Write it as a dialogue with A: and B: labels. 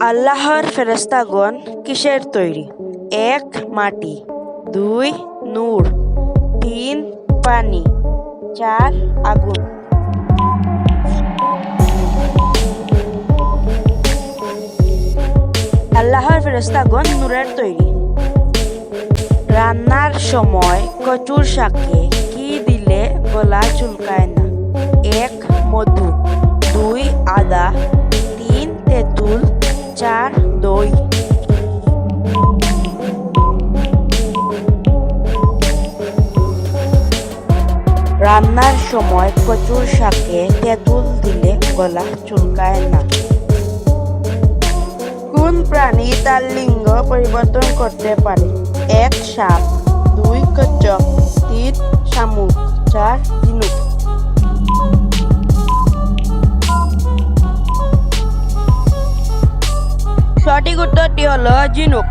A: আল্লাহর ফেরেস্তাগণ কিসের তৈরি? এক, মাটি। দুই, নূর। তিন, পানি। চার, আগুন। আল্লাহর ফেরেস্তাগণ নূরের তৈরি। রান্নার সময় কচুর শাকে কি দিলে গলা চুলকায় না? এক, মধু। দুই, আদা। দই রান্নার সময় কচুর শাকে তেঁতুল দিলে গলা চুলকায় না। কোন প্রাণী তার লিঙ্গ পরিবর্তন করতে পারে? এক সাপ, দুই কচ্ছপ, তিন শামুক, চার ঝিনুক সঠিক উত্তরটি হলো ঝিনুক